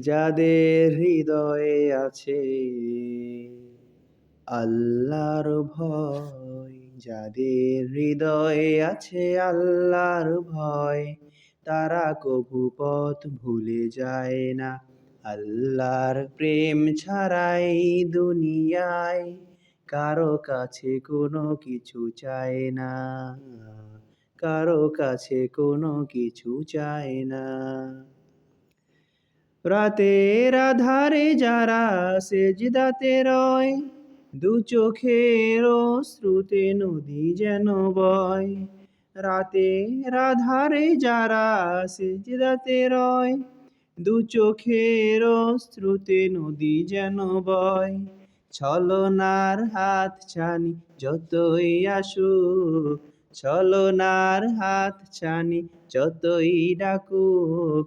যাদের হৃদয়ে আছে আল্লাহর ভয়, যাদের হৃদয়ে আছে আল্লাহর ভয়, তারা কভু পথ ভুলে যায় না। আল্লাহর প্রেম ছাড়াই দুনিয়ায় কারও কাছে কোনো কিছু চায় না। কারও কাছে কোনো কিছু চায় না। রাতের আধারে যারা সেজদাতে রয়, দু চোখের শ্রুতে নদী যেন বয়। রাতের আধারে যারা সেজদাতে রয়, দু চোখের শ্রুতে নদী যেন বয়। ছলনার হাত ছানি যতই আসুক, ছলনার হাত ছানি যতই ডাকুক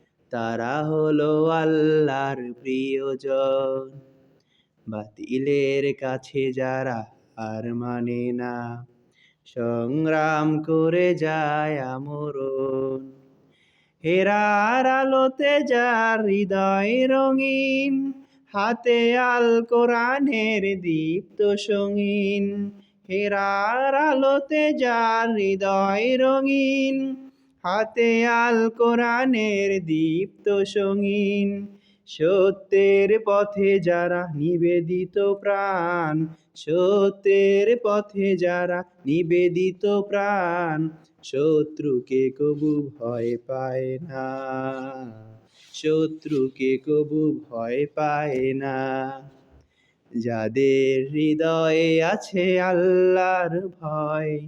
তারা হলো আল্লাহর প্রিয়জন। বাতিলের কাছে যারা আর মানে না, সংগ্রাম করে যায় আমরণ। হেরার আলোতে যার হৃদয় রঙিন, হাতে আল কোরআনের দীপ্ত সঙ্গীন। হেরার আলোতে যার হৃদয় রঙিন হাতে আল কোরআনের দীপ্ত সঙ্গীন, সত্যের পথে যারা নিবেদিত প্রাণ, সত্যের পথে যারা নিবেদিত প্রাণ, শত্রুকে কবু ভয় পায় না। শত্রুকে কবু ভয় পায় না। যাদের হৃদয়ে আছে আল্লাহর ভয়